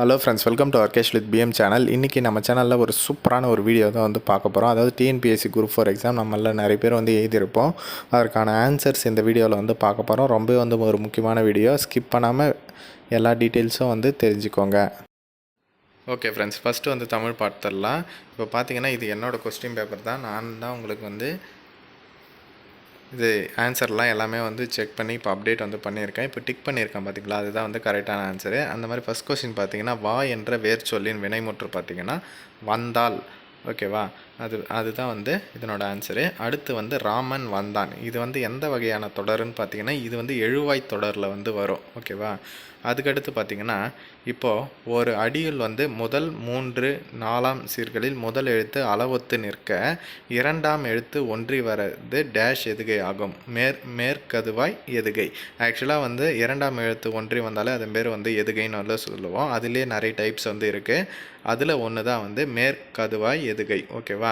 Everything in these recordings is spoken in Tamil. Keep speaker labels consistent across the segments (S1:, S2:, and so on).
S1: Hello friends welcome to Arkesh with PM channel இன்றைக்கி நம்ம சேனலில் ஒரு சூப்பரான ஒரு வீடியோ தான் வந்து பார்க்க போகிறோம் அதாவது டிஎன்பிஎஸ்சி குரூப் ஃபோர் எக்ஸாம் நம்மள நிறைய பேர் வந்து எழுதியிருப்போம். அதற்கான ஆன்சர்ஸ் இந்த வீடியோவில் வந்து பார்க்க போகிறோம் ரொம்ப வந்து ஒரு முக்கியமான வீடியோ ஸ்கிப் பண்ணாமல் எல்லா டீட்டெயில்ஸும் வந்து தெரிஞ்சுக்கோங்க. ஓகே ஃப்ரெண்ட்ஸ் ஃபஸ்ட்டு வந்து தமிழ் பார்த்துடலாம் இப்போ பார்த்தீங்கன்னா இது என்னோடய கொஸ்டின் பேப்பர் தான். நான் தான் உங்களுக்கு வந்து இது ஆன்சர்லாம் எல்லாமே வந்து செக் பண்ணி இப்போ அப்டேட் வந்து பண்ணியிருக்கேன். இப்போ டிக் பண்ணியிருக்கேன் பார்த்தீங்களா அதுதான் வந்து கரெக்டான ஆன்சரு அந்த மாதிரி ஃபஸ்ட் கொஸ்டின் பார்த்தீங்கன்னா வா என்ற வேர் சொல்லின் வினைமுற்று பார்த்தீங்கன்னா வந்தால். ஓகேவா அது அதுதான் வந்து இதனோட ஆன்சரு அடுத்து வந்து ராமன் வந்தான். இது வந்து எந்த வகையான தொடருன்னு பார்த்தீங்கன்னா இது வந்து எழுவாய் தொடரில் வந்து வரும். ஓகேவா அதுக்கடுத்து பார்த்தீங்கன்னா இப்போது ஒரு அடியில் வந்து முதல் மூன்று நாலாம் சீர்களில் முதல் எழுத்து அளவொத்து நிற்க இரண்டாம் எழுத்து ஒன்றி வரது டேஷ் எதுகை ஆகும். மேற் மேற்கதுவாய் எதுகை. ஆக்சுவலாக வந்து இரண்டாம் எழுத்து ஒன்றி வந்தாலே அதன் பேர் வந்து எதுகைன்னு வந்து சொல்லுவோம். அதுலேயே நிறைய டைப்ஸ் வந்து இருக்குது அதில் ஒன்று தான் வந்து மேற்கதுவாய் எதுகை. ஓகேவா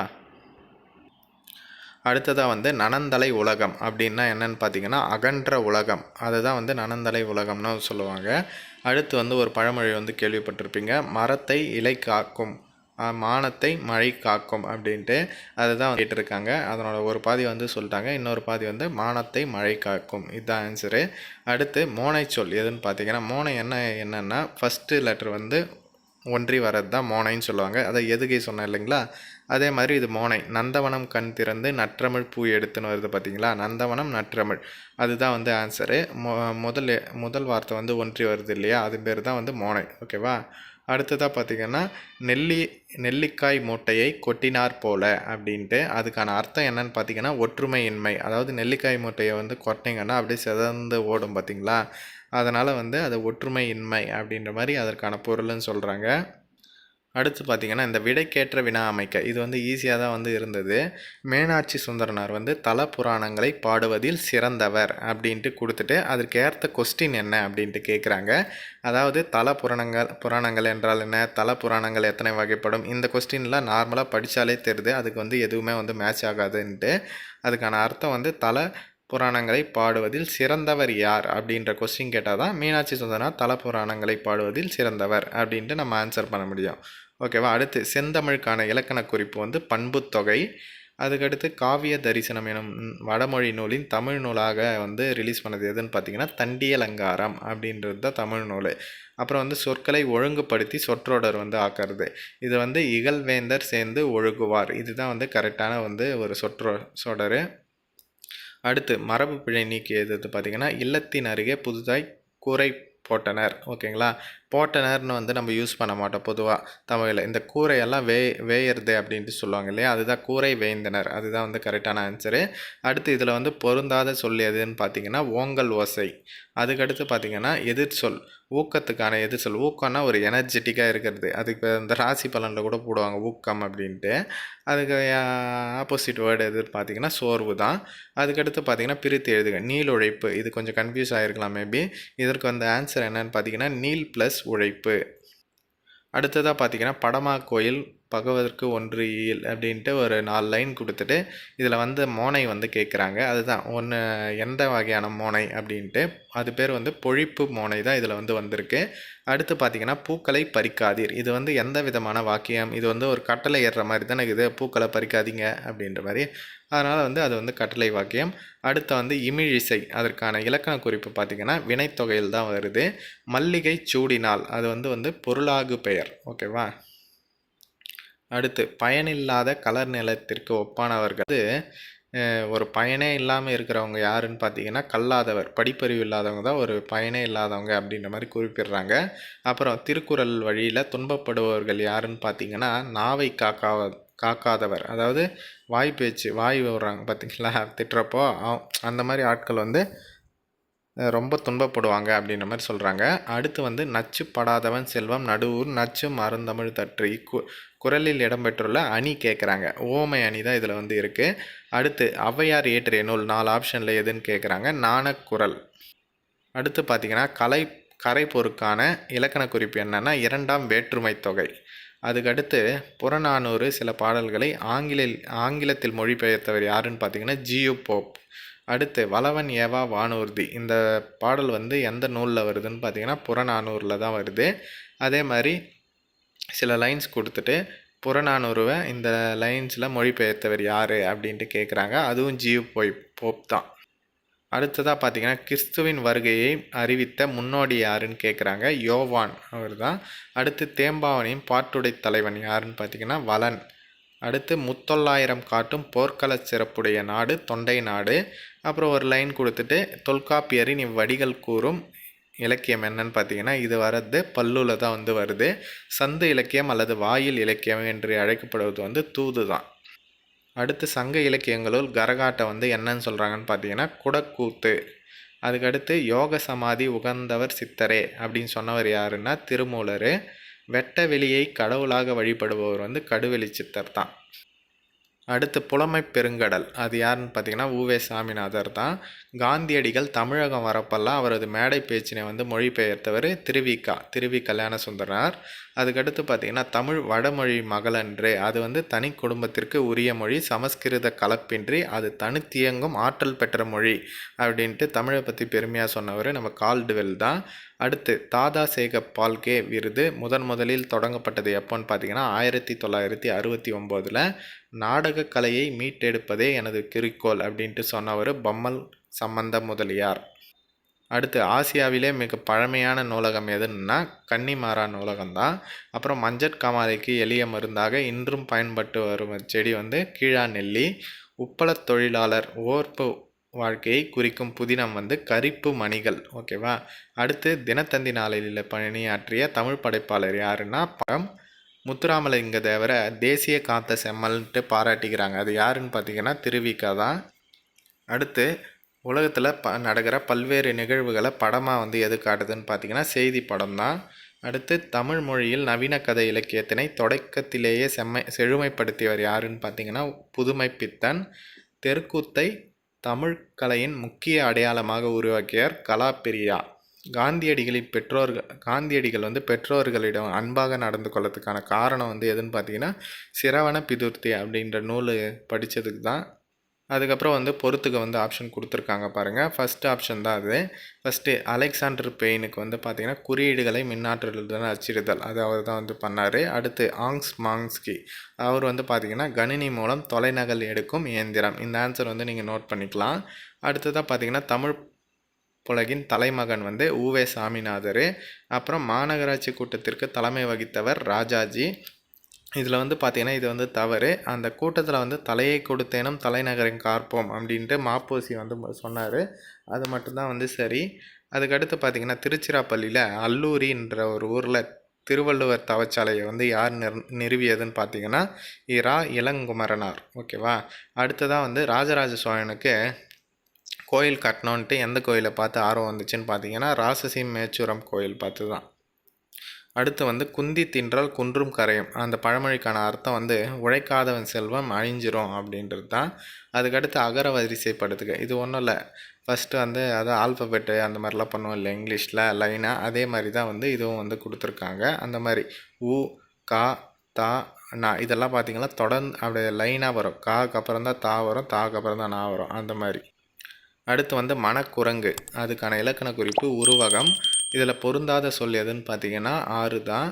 S1: அடுத்ததாக வந்து நனந்தலை உலகம் அப்படின்னா என்னன்னு பார்த்தீங்கன்னா அகன்ற உலகம். அதுதான் வந்து நனந்தலை உலகம்னு சொல்லுவாங்க. அடுத்து வந்து ஒரு பழமொழி வந்து கேள்விப்பட்டிருப்பீங்க. மரத்தை இலை காக்கும் மானத்தை மழை காக்கும் அப்படின்ட்டு அதுதான் கேட்டிருக்காங்க. அதனோட ஒரு பாதி வந்து சொல்லிட்டாங்க. இன்னொரு பாதி வந்து மானத்தை மழை காக்கும். இதுதான் ஆன்சரு அடுத்து மோனை சொல் எதுன்னு பார்த்தீங்கன்னா மோனை என்ன என்னென்னா ஃபஸ்ட்டு லெட்டர் வந்து ஒன்றி வர்றது தான் மோனைன்னு சொல்லுவாங்க. அதை எதுகை சொன்னேன் இல்லைங்களா? அதே மாதிரி இது மோனை. நந்தவனம் கண் திறந்து நற்றமிழ் பூ எடுத்துன்னு வருது பார்த்தீங்களா? நந்தவனம் நற்றமிழ். அதுதான் வந்து ஆன்சரு மொ முதல் முதல் வார்த்தை வந்து ஒன்றி வருது இல்லையா? அது பேர் தான் வந்து மோனை. ஓகேவா அடுத்ததாக பார்த்தீங்கன்னா நெல்லி நெல்லிக்காய் மூட்டையை கொட்டினார் போல அப்படின்ட்டு அதுக்கான அர்த்தம் என்னன்னு பார்த்தீங்கன்னா ஒற்றுமையின்மை. அதாவது நெல்லிக்காய் மூட்டையை வந்து கொட்டினீங்கன்னா அப்படியே சிதந்து ஓடும் பார்த்திங்களா? அதனால் வந்து அது ஒற்றுமையின்மை அப்படின்ற மாதிரி அதற்கான பொருள்னு சொல்கிறாங்க அடுத்து பார்த்திங்கன்னா இந்த விடைக்கேற்ற வினா அமைக்க. இது வந்து ஈஸியாக தான் வந்து இருந்தது. மீனாட்சி சுந்தரனார் வந்து தல புராணங்களை பாடுவதில் சிறந்தவர் அப்படின்ட்டு கொடுத்துட்டு அதற்கு ஏற்ற கொஸ்டின் என்ன அப்படின்ட்டு கேட்குறாங்க அதாவது தல புராணங்கள் புராணங்கள் என்றால் என்ன? தல புராணங்கள் எத்தனை வகைப்படும்? இந்த கொஸ்டின்லாம் நார்மலாக படித்தாலே தெரியுது அதுக்கு வந்து எதுவுமே வந்து மேட்ச் ஆகாதுன்ட்டு. அதுக்கான அர்த்தம் வந்து தல புராணங்களை பாடுவதில் சிறந்தவர் யார் அப்படின்ற கொஸ்டின் கேட்டால் தான் மீனாட்சி சுந்தரனார் தல புராணங்களை பாடுவதில் சிறந்தவர் அப்படின்ட்டு நம்ம ஆன்சர் பண்ண முடியும். ஓகேவா அடுத்து செந்தமிழுக்கான இலக்கண குறிப்பு வந்து பண்புத்தொகை. அதுக்கடுத்து காவிய தரிசனம் எனும் வடமொழி நூலின் தமிழ் நூலாக வந்து ரிலீஸ் பண்ணது எதுன்னு பார்த்தீங்கன்னா தண்டியலங்காரம் அப்படின்றது தான் தமிழ் நூல். அப்புறம் வந்து சொற்களை ஒழுங்குபடுத்தி சொற்றொடர் வந்து ஆக்கிறது. இது வந்து இகழ்வேந்தர் சேர்ந்து ஒழுகுவார். இதுதான் வந்து கரெக்டான வந்து ஒரு சொற்றொ சொடர். அடுத்து மரபு பிழை நீக்கியது பார்த்திங்கன்னா இல்லத்தின் அருகே புதுதாய் குறை போட்டனர் ஓகேங்களா? போட்டனர்னு வந்து நம்ம யூஸ் பண்ண மாட்டோம் பொதுவாக தமிழில். இந்த கூரையெல்லாம் வே வேயறது அப்படின்ட்டு சொல்லுவாங்க இல்லையா? அதுதான் கூரை வேந்தனர். அதுதான் வந்து கரெக்டான ஆன்சரு அடுத்து இதில் வந்து பொருந்தாத சொல் எதுன்னு பார்த்தீங்கன்னா ஓங்கல் ஓசை. அதுக்கடுத்து பார்த்தீங்கன்னா எதிர்ச்சொல். ஊக்கத்துக்கான எது சொல் ஊக்கம்னா ஒரு எனர்ஜெட்டிக்காக இருக்கிறது. அதுக்கு அந்த ராசி பலனில் கூட போடுவாங்க ஊக்கம் அப்படின்ட்டு. அதுக்கு ஆப்போசிட் வேர்டு எதுன்னு பார்த்தீங்கன்னா சோர்வு தான். அதுக்கடுத்து பார்த்தீங்கன்னா பிரித்து எழுதுக. நீள் உழைப்பு. இது கொஞ்சம் கன்ஃபியூஸ் ஆகிருக்கலாம் மேபி இதற்கு அந்த ஆன்சர் என்னன்னு பார்த்தீங்கன்னா நீல் ப்ளஸ் உழைப்பு. அடுத்ததாக பார்த்தீங்கன்னா படமா கோயில் பகவதற்கு ஒன்று ஈல் அப்படின்ட்டு ஒரு நாலு லைன் கொடுத்துட்டு இதில் வந்து மோனை வந்து கேட்குறாங்க அதுதான் ஒன்று எந்த வகையான மோனை அப்படின்ட்டு அது பேர் வந்து பொழிப்பு மோனை தான் இதில் வந்து வந்திருக்கு. அடுத்து பார்த்தீங்கன்னா பூக்களை பறிக்காதீர். இது வந்து எந்த விதமான வாக்கியம்? இது வந்து ஒரு கட்டளை ஏறுற மாதிரி தானே இது பூக்களை பறிக்காதீங்க அப்படின்ற மாதிரி. அதனால் வந்து அது வந்து கட்டளை வாக்கியம். அடுத்து வந்து இமிழிசை. அதற்கான இலக்கண குறிப்பு பார்த்தீங்கன்னா வினைத்தொகையில் தான் வருது. மல்லிகை சூடினால் அது வந்து வந்து பொருளாகு பெயர். ஓகேவா? அடுத்து பயனில்லாத கலர் நிலத்திற்கு ஒப்பானவர்கள். வந்து ஒரு பயனே இல்லாமல் இருக்கிறவங்க யாருன்னு பார்த்தீங்கன்னா கல்லாதவர் படிப்பறிவு இல்லாதவங்க தான் ஒரு பயனே இல்லாதவங்க அப்படின்ற மாதிரி குறிப்பிடுறாங்க. அப்புறம் திருக்குறள் வழியில் துன்பப்படுபவர்கள் யாருன்னு பார்த்தீங்கன்னா நாவை காக்காவ காக்காதவர். அதாவது வாய் பேச்சு வாய் விடுறாங்க பார்த்தீங்களா திட்டுறப்போ அந்த மாதிரி ஆட்கள் வந்து ரொம்ப துன்பப்படுவாங்க அப்படின்ற மாதிரி சொல்கிறாங்க அடுத்து வந்து நச்சு படாதவன் செல்வம் நடுவூர் நச்சு மருந்தமிழ் தற்று இக்கு குரலில் இடம்பெற்றுள்ள அணி கேட்குறாங்க ஓமை அணி தான் இதில் வந்து இருக்குது அடுத்து ஔவையார் இயற்றிய நூல் நாலு ஆப்ஷனில் எதுன்னு கேட்குறாங்க நாணக்குரல் அடுத்து பார்த்தீங்கன்னா கலை கரைப்பொருக்கான இலக்கண குறிப்பு என்னென்னா இரண்டாம் வேற்றுமை தொகை. அதுக்கடுத்து புறநானூறு சில பாடல்களை ஆங்கில ஆங்கிலத்தில் மொழிபெயர்த்தவர் யாருன்னு பார்த்தீங்கன்னா ஜியு போப். அடுத்து வளவன் ஏவா வானூர்தி. இந்த பாடல் வந்து எந்த நூலில் வருதுன்னு பார்த்தீங்கன்னா புறநானூரில் தான் வருது. அதே மாதிரி சில லைன்ஸ் கொடுத்துட்டு புறநானூறுவை இந்த லைன்ஸில் மொழிபெயர்த்தவர் யார் அப்படின்ட்டு கேட்குறாங்க அதுவும் ஜீவ் போய் போப் தான். அடுத்ததாக பார்த்தீங்கன்னா கிறிஸ்துவின் வருகையை அறிவித்த முன்னோடி யாருன்னு கேட்குறாங்க யோவான் அவர் தான் அடுத்து தேம்பாவனின் பாட்டுடை தலைவன் யாருன்னு பார்த்தீங்கன்னா வலன் அடுத்து முத்தொள்ளாயிரம் காட்டும் போர்க்கள சிறப்புடைய நாடு தொண்டை நாடு. அப்புறம் ஒரு லைன் கொடுத்துட்டு தொல்காப்பியரின் இவ்வடிகள் கூறும் இலக்கியம் என்னன்னு பார்த்தீங்கன்னா இது வரது பல்லுல தான் வந்து வருது. சந்து இலக்கியம் அல்லது வாயில் இலக்கியம் என்று அழைக்கப்படுவது வந்து தூது தான். அடுத்து சங்க இலக்கியங்களுள் கரகாட்டம் வந்து என்னன்னு சொல்கிறாங்கன்னு பார்த்தீங்கன்னா குடக்கூத்து. அதுக்கடுத்து யோக சமாதி உகந்தவர் சித்தரே அப்படின்னு சொன்னவர் யாருன்னா திருமூலர். வெட்ட வெளியை கடவுளாக வழிபடுபவர் வந்து கடுவெளி சித்தர் தான். அடுத்து புலமை பெருங்கடல். அது யாருன்னு பார்த்தீங்கன்னா உவே சாமிநாதர் தான். காந்தியடிகள் தமிழகம் வரப்பெல்லாம் அவரது மேடை பேச்சினை வந்து மொழிபெயர்த்தவர் திருவிக்கா. திருவி கல்யாண சுந்தரனார் அதுக்கடுத்து பார்த்தீங்கன்னா தமிழ் வடமொழி மகளன்று. அது வந்து தனி குடும்பத்திற்கு உரிய மொழி சமஸ்கிருத கலப்பின்றி அது தனித்தியங்கும் ஆற்றல் பெற்ற மொழி அப்படின்ட்டு தமிழை பற்றி பெருமையாக சொன்னவர் நம்ம கால்டுவெல் தான். அடுத்து தாதா சேக பால்கே விருது முதன் முதலில் தொடங்கப்பட்டது எப்போன்னு பார்த்தீங்கன்னா ஆயிரத்தி தொள்ளாயிரத்தி அறுபத்தி ஒம்போதில் நாடகக் கலையை மீட்டெடுப்பதே எனது குறிக்கோள் அப்படின்ட்டு சொன்னவர் பம்மல் சம்பந்த முதலியார். அடுத்து ஆசியாவிலே மிக பழமையான நூலகம் எதுன்னா கன்னிமாரா நூலகம் தான் அப்புறம் மஞ்சட் காமாலைக்கு எளிய மருந்தாக இன்றும் பயன்பட்டு வரும் செடி வந்து கீழா நெல்லி. உப்பளத் தொழிலாளர் ஓர்ப்பு வாழ்க்கையை குறிக்கும் புதினம் வந்து கரிப்பு மணிகள் ஓகேவா? அடுத்து தினத்தந்தி நாளில் பணியாற்றிய தமிழ் படைப்பாளர் யாருன்னா பழம் முத்துராமலிங்க தேவரை தேசிய காத்த செம்மல்ன்ட்டு பாராட்டிக்கிறாங்க. அது யாருன்னு பார்த்தீங்கன்னா திருவிக்கா தான் அடுத்து உலகத்தில் ப நடக்கிற பல்வேறு நிகழ்வுகளை படமாக வந்து எது காட்டுதுன்னு பார்த்தீங்கன்னா செய்தி படம் தான் அடுத்து தமிழ் மொழியில் நவீன கதை இலக்கியத்தினை தொடக்கத்திலேயே செம்மை செழுமைப்படுத்தியவர் யாருன்னு பார்த்தீங்கன்னா புதுமை பித்தன் தெருக்கூத்தை தமிழ் கலையின் முக்கிய அடையாளமாக உருவாக்கியவர் கலாபிரியா. காந்தியடிகளின் பெற்றோர்கள் காந்தியடிகள் வந்து பெற்றோர்களிடம் அன்பாக நடந்து கொள்ளத்துக்கான காரணம் வந்து எதுன்னு பார்த்தீங்கன்னா சிரவண பிதுர்த்தி அப்படின்ற நூல் படித்ததுக்கு தான் அதுக்கப்புறம் வந்து பொறுத்துக்கு வந்து ஆப்ஷன் கொடுத்துருக்காங்க பாருங்கள் ஃபஸ்ட் ஆப்ஷன் தான் அது. ஃபஸ்ட்டு அலெக்சாண்டர் பெயினுக்கு வந்து பார்த்திங்கன்னா குறியீடுகளை மின்னாற்றலுடன் அச்சிடுதல். அது அவர் தான் வந்து பண்ணார். அடுத்து ஆங்ஸ் மாங்ஸ்கி அவர் வந்து பார்த்திங்கன்னா கணினி மூலம் தொலைநகல் எடுக்கும் இயந்திரம். இந்த ஆன்சர் வந்து நீங்கள் நோட் பண்ணிக்கலாம். அடுத்ததாக பார்த்திங்கன்னா தமிழ் புலகின் தலைமகன் வந்து ஊவே சாமிநாதர். அப்புறம் மாநகராட்சி கூட்டத்திற்கு தலைமை வகித்தவர் ராஜாஜி. இதில் வந்து பார்த்தீங்கன்னா இது வந்து தவறு. அந்த கூட்டத்தில் வந்து தலையை கொடுத்தேனும் தலைநகரின் காப்போம் அப்படின்ட்டு மாப்போசி வந்து சொன்னார். அது மட்டும்தான் வந்து சரி. அதுக்கடுத்து பார்த்தீங்கன்னா திருச்சிராப்பள்ளியில் அல்லூரின்ற ஒரு ஊரில் திருவள்ளுவர் தவச்சாலையை வந்து யார் நிர் நிறுவியதுன்னு பார்த்தீங்கன்னா இரா இளங்குமரனார். ஓகேவா? அடுத்ததாக வந்து ராஜராஜ சோழனுக்கு கோயில் கட்டணுன்ட்டு எந்த கோயிலை பார்த்து ஆர்வம் வந்துச்சுன்னு பார்த்தீங்கன்னா ராசசி மேச்சூரம் கோயில் பார்த்து தான் அடுத்து வந்து குந்தி தின்றால் குன்றும் கரையும். அந்த பழமொழிக்கான அர்த்தம் வந்து உழைக்காதவன் செல்வம் அழிஞ்சிரும் அப்படின்றது தான் அதுக்கடுத்து அகர வரிசைப்படுத்துக இது ஒன்றும் இல்லை. ஃபஸ்ட்டு வந்து அது ஆல்ஃபபெட்டு அந்த மாதிரிலாம் பண்ணுவோம் இல்லை இங்கிலீஷில் லைனாக அதே மாதிரி தான் வந்து இதுவும் வந்து கொடுத்துருக்காங்க. அந்த மாதிரி உ கா தா நா இதெல்லாம் பார்த்திங்கன்னா தொடர்ந்து அப்படியே லைனாக வரும். காக்கு அப்புறம் தான் தா வரும் தாக்கு அப்புறம் தான் நா வரும். அந்த மாதிரி. அடுத்து வந்து மனக்குரங்கு. அதுக்கான இலக்கண குறிப்பு உருவகம். இதில் பொருந்தாத சொல் எதுன்னு பார்த்தீங்கன்னா ஆறு தான்.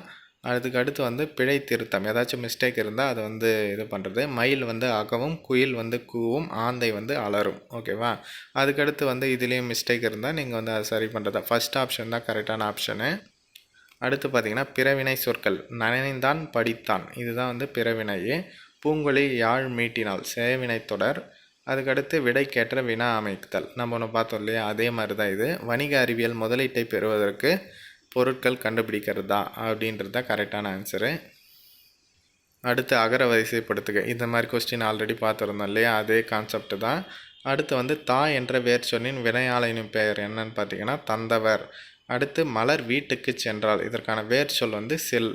S1: அதுக்கு அடுத்து வந்து பிழை திருத்தம். ஏதாச்சும் மிஸ்டேக் இருந்தால் அதை வந்து இது பண்ணுறது மயில் வந்து அகவும் குயில் வந்து கூவும் ஆந்தை வந்து அலரும். ஓகேவா? அதுக்கடுத்து வந்து இதுலேயும் மிஸ்டேக் இருந்தால் நீங்கள் வந்து அதை சரி பண்ணுறதா ஃபஸ்ட் ஆப்ஷன் தான் கரெக்டான ஆப்ஷனு அடுத்து பார்த்தீங்கன்னா பிறவினை சொற்கள். நனைந்தான் படித்தான். இதுதான் வந்து பிறவினையே பூங்கொழி யாழ் மீட்டினால் சேவினை தொடர். அதுக்கடுத்து விடைக்கேற்ற வினா அமைத்தல். நம்ம ஒன்று பார்த்தோம் இல்லையா? அதே மாதிரி தான் இது. வணிக அறிவியல் முதலீட்டை பெறுவதற்கு பொருட்கள் கண்டுபிடிக்கிறது? தான் அப்படின்றது தான் கரெக்டான ஆன்சரு அடுத்து அகர வரிசைப்படுத்துக. இந்த மாதிரி கொஸ்டின் ஆல்ரெடி பார்த்துருந்தோம் இல்லையா? அதே கான்செப்ட் தான். அடுத்து வந்து தா என்ற வேர் சொல்லின் வினையாளனின் பெயர் என்னன்னு பார்த்தீங்கன்னா தந்தவர். அடுத்து மலர் வீட்டுக்கு சென்றால். இதற்கான வேர் சொல் வந்து செல்.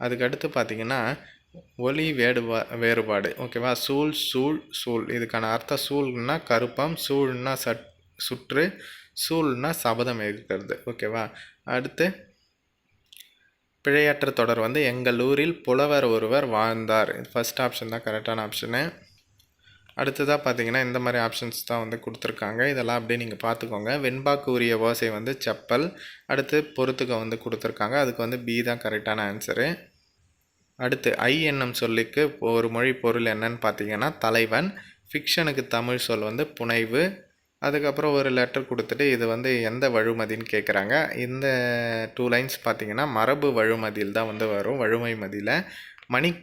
S1: அதுக்கடுத்து பார்த்திங்கன்னா பார்த்தீங்கன்னா ஒளி வேடுபா வேறுபாடு. ஓகேவா? சூழ் சூழ் சூழ். இதுக்கான அர்த்தம் சூழ்னா கருப்பம் சூழ்னா சட் சுற்று சூழ்னா சபதம் இருக்கிறது ஓகேவா? அடுத்து பிழையற்ற தொடர் வந்து எங்கள் ஊரில் புலவர் ஒருவர் வாழ்ந்தார். ஃபர்ஸ்ட் ஆப்ஷன் தான் கரெக்டான ஆப்ஷனு அடுத்ததாக பார்த்தீங்கன்னா இந்த மாதிரி ஆப்ஷன்ஸ் தான் வந்து கொடுத்துருக்காங்க. இதெல்லாம் அப்படியே நீங்கள் பார்த்துக்கோங்க. வெண்பாக்கு உரிய ஓசை வந்து செப்பல். அடுத்து பொறுத்துக்க வந்து கொடுத்துருக்காங்க. அதுக்கு வந்து பி தான் கரெக்டான ஆன்சரு அடுத்து ஐ என்னும் சொல்லுக்கு ஒரு மொழி பொருள் என்னன்னு பார்த்தீங்கன்னா தலைவன். ஃபிக்ஷனுக்கு தமிழ் சொல் வந்து புனைவு. அதுக்கப்புறம் ஒரு லெட்டர் கொடுத்துட்டு இது வந்து எந்த வழுமதின்னு கேட்குறாங்க இந்த டூ லைன்ஸ் பார்த்தீங்கன்னா மரபு வழுமதியில் தான் வந்து வரும். வழுமை மதியில் மணி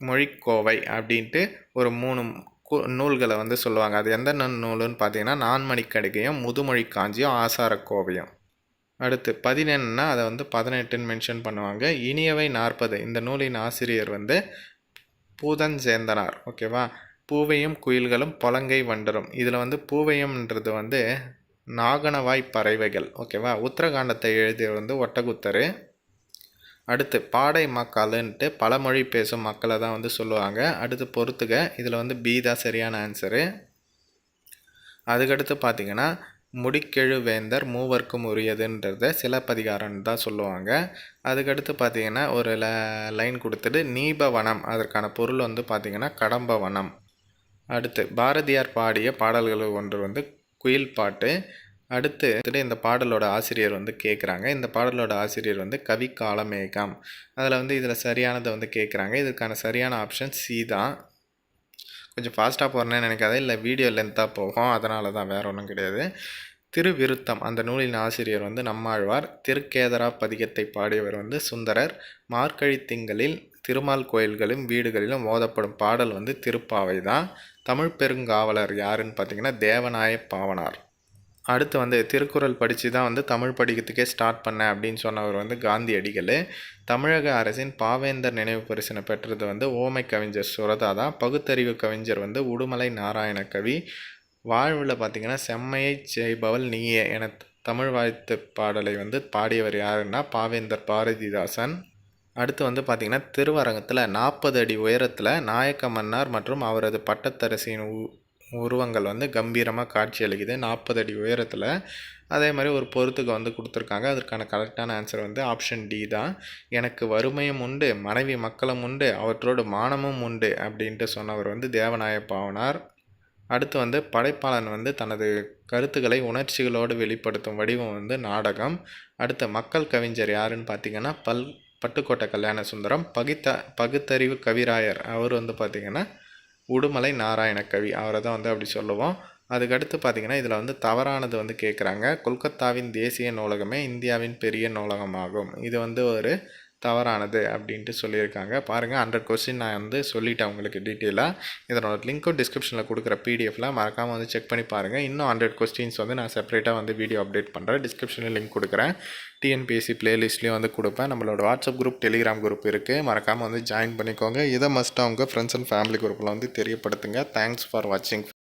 S1: மொழிக்கோவை அப்படின்ட்டு ஒரு மூணு கு- நூல்களை வந்து சொல்லுவாங்க. அது எந்த நூலுன்னு பார்த்தீங்கன்னா நான்மணிக்கடுகையும் முதுமொழி காஞ்சியும் ஆசாரக்கோவையும். அடுத்து பதினெண்டுனா அதை வந்து பதினெட்டுன்னு மென்ஷன் பண்ணுவாங்க. இனியவை நாற்பது. இந்த நூலின் ஆசிரியர் வந்து பூதஞ்சேந்தனார். ஓகேவா பூவையும் குயில்களும் பொலங்கை வண்டரும். இதில் வந்து பூவையம்ன்றது வந்து நாகனவாய் பறவைகள். ஓகேவா உத்தரகாண்டத்தை எழுதியவர் வந்து ஒட்டகுத்தர். அடுத்து பாடை மக்காலுன்ட்டு பழமொழி பேசும் மக்களை தான் வந்து சொல்லுவாங்க. அடுத்து பொறுத்துக. இதில் வந்து பி தான் சரியான ஆன்சரு அதுக்கடுத்து பார்த்தீங்கன்னா முடிக்கெழுவேந்தர் மூவர்க்கும் உரியதுன்றத சிலப்பதிகாரம்னு தான் சொல்லுவாங்க. அதுக்கடுத்து பார்த்தீங்கன்னா ஒரு ல லைன் கொடுத்துட்டு நீபவனம் அதற்கான பொருள் வந்து பார்த்திங்கன்னா கடம்பவனம். அடுத்து பாரதியார் பாடிய பாடல்கள் ஒன்று வந்து குயில் பாட்டு. அடுத்து இந்த பாடலோட ஆசிரியர் வந்து கேட்குறாங்க இந்த பாடலோட ஆசிரியர் வந்து கவி காலமேகம் அதில் வந்து இதில் சரியானதை வந்து கேட்குறாங்க இதுக்கான சரியான ஆப்ஷன் சி தான். கொஞ்சம் ஃபாஸ்ட்டாக போகிறேன்னு நினைக்காத. இல்லை வீடியோ லென்த்தாக போகும். அதனால தான் வேற ஒன்றும் கிடையாது. திருவிருத்தம் அந்த நூலின் ஆசிரியர் வந்து நம்மாழ்வார். திருக்கேதரா பதிகத்தை பாடியவர் வந்து சுந்தரர். மார்கழி திங்களில் திருமால் கோயில்களிலும் வீடுகளிலும் ஓதப்படும் பாடல் வந்து திருப்பாவை தான் தமிழ் பெருங்காவலர் யாருன்னு பார்த்தீங்கன்னா தேவநாய பாவனார். அடுத்து வந்து திருக்குறள் படித்து தான் வந்து தமிழ் படிக்கிறதுக்கே ஸ்டார்ட் பண்ணேன் அப்படின்னு சொன்னவர் வந்து காந்தியடிகள் தமிழக அரசின் பாவேந்தர் நினைவு பரிசினை பெற்றது வந்து ஓமை கவிஞர் சுரதா தான் பகுத்தறிவு கவிஞர் வந்து உடுமலை நாராயண கவி. வாழ்வில் பார்த்தீங்கன்னா செம்மையை செய்பவள் நீயே என தமிழ் வாழ்த்து பாடலை வந்து பாடியவர் யாருன்னா பாவேந்தர் பாரதிதாசன். அடுத்து வந்து பார்த்திங்கன்னா திருவரங்கத்தில் நாற்பது அடி உயரத்தில் நாயக்க மன்னார் மற்றும் அவரது பட்டத்தரசியின் உ உருவங்கள் வந்து கம்பீரமாக காட்சியளிக்குது நாற்பது அடி உயரத்தில். அதே மாதிரி ஒரு பொருத்துக்கு வந்து கொடுத்துருக்காங்க. அதற்கான கரெக்டான ஆன்சர் வந்து ஆப்ஷன் டி தான். எனக்கு வறுமையும் உண்டு மனைவி மக்களும் உண்டு அவற்றோடு மானமும் உண்டு அப்படின்ட்டு சொன்னவர் வந்து தேவநாய பாவனார் அடுத்து வந்து படைப்பாளன் வந்து தனது கருத்துக்களை உணர்ச்சிகளோடு வெளிப்படுத்தும் வடிவம் வந்து நாடகம். அடுத்த மக்கள் கவிஞர் யாருன்னு பார்த்தீங்கன்னா பல் பட்டுக்கோட்டை கல்யாண சுந்தரம் பகித்த பகுத்தறிவு கவிராயர். அவர் வந்து பார்த்திங்கன்னா உடுமலை நாராயண கவி. அவரை தான் வந்து அப்படி சொல்லுவோம். அதுக்கடுத்து பார்த்திங்கன்னா இதில் வந்து தவறானது வந்து கேட்குறாங்க கொல்கத்தாவின் தேசிய நூலகமே இந்தியாவின் பெரிய நூலகமாகும். இது வந்து ஒரு தவறானது அப்படின்ட்டு சொல்லியிருக்காங்க. பாருங்கள் ஹண்ட்ரட் கொஸ்டின் நான் வந்து சொல்லிட்டேன் உங்களுக்கு டீட்டெயிலாக இதனோட லிங்க்கும் டிஸ்கிரிப்ஷனில் கொடுக்குற பிடிஎஃப்ல மறக்காமல் வந்து செக் பண்ணி பாருங்கள் இன்னும் ஹண்ட்ரட் கொஸ்டின்ஸ் வந்து நான் செப்பரேட்டாக வந்து வீடியோ அப்டேட் பண்ணுறேன் டிஸ்கிரிப்ஷனில் லிங்க் கொடுக்குறேன். டிஎன்பிஎஸ்சி ப்ளேலிஸ்ட்லேயும் வந்து கொடுப்பேன். நம்மளோட வாட்ஸ்அப் குரூப் டெலிகிராம் குரூப் இருக்குது மறக்காமல் வந்து ஜாயின் பண்ணிக்கோங்க. இதை மஸ்ட்டாக உங்கள் ஃப்ரெண்ட்ஸ் அண்ட் ஃபேமிலி குரூப்பில் வந்து தெரியப்படுத்துங்க. தேங்க்ஸ் ஃபார் வாட்சிங்